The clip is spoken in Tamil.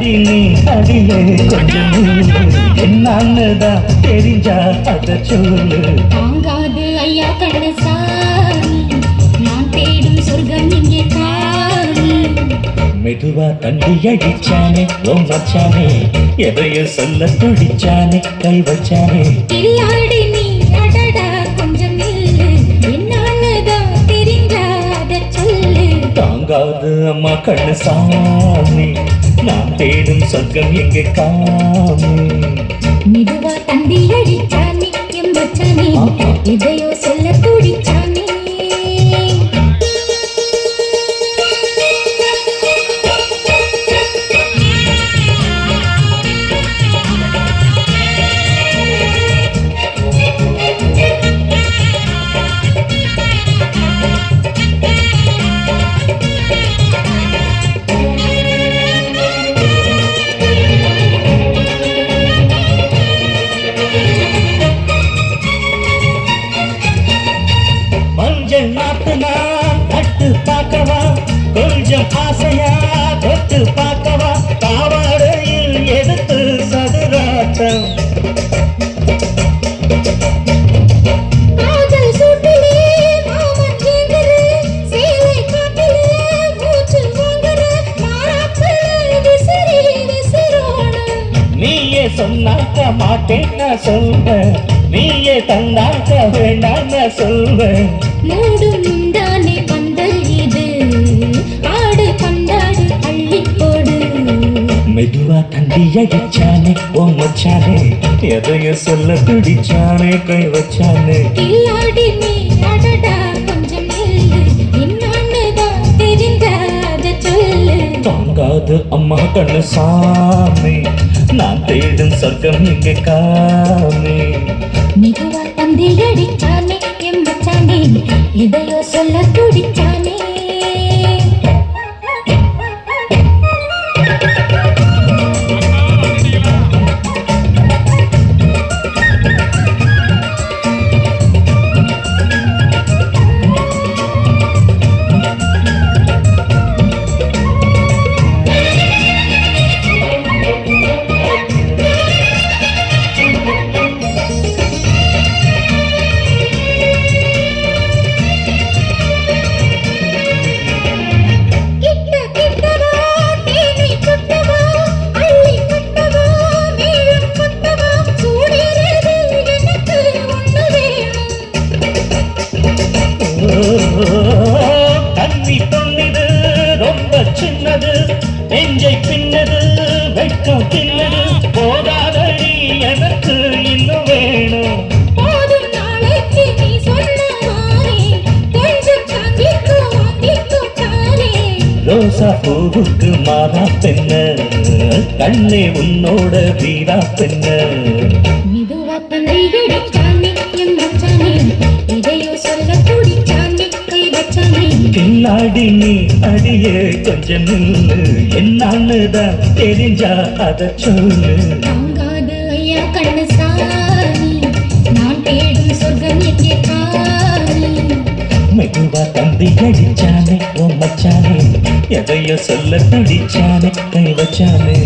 நீ அடியே கொஞ்சம். என்னன்னுதான் தெரிஞ்சா அத சொல்லு. தாங்காது ஐயா கண்ணசாமி நான் தேடும் சொர்க்கம் இங்கே மெதுவா தண்டி அடிச்சானே ஓ மச்சானே எதையோ சொல்ல துடிச்சானே கை வச்சானே. கில்லாடி நீ அடடா கொஞ்சம் நில்லு. என்னாலதான் தெரிஞ்சாத சொல்லு. தாங்காது அம்மா கண்ணு சாமி சொர்க்கம் எங்கே காமி மெதுவா தந்தி அடிச்சானே எம்பச்சானே இதையோ சொல்ல துடிச்சானே நாட்டுனா நட்டு பார்க்கவா? கொஞ்சம் ஆசையா? தொட்டு பார்க்கவா? பாவாடையில் எடுத்து சதுராட்டம். நீயே சொன்னாக்க மாட்டேன் நான் சொல்வேன். நீயே தந்தாக்க வேண்டாம் நான் சொல்வேன். மெதுவா தண்டி அடிச்சானே ஓ மச்சானே எதையோ சொல்ல துடிச்சானே கை வச்சானே. கில்லாடி நீ அடடா கொஞ்சம் தாங்காது அம்மா கண்ணு சாமி நான் தேடும் சொர்க்கம் இங்கே காமி. சாந்திக்கோ வாங்கிக்கோ தானே. ரோசா பூவுக்கு மாறா பெண்ண. கண்ணே உன்னோட வீரா பெண்ண. கில்லாடி நீ அடியே கொஞ்சம் நில்லு. என்னான்னுதான் தெரிஞ்சா அத சொல்லு. மெதுவா தந்தி அடிச்சானே ஓ மச்சானே. எதையோ சொல்ல துடிச்சானே கை வச்சானே.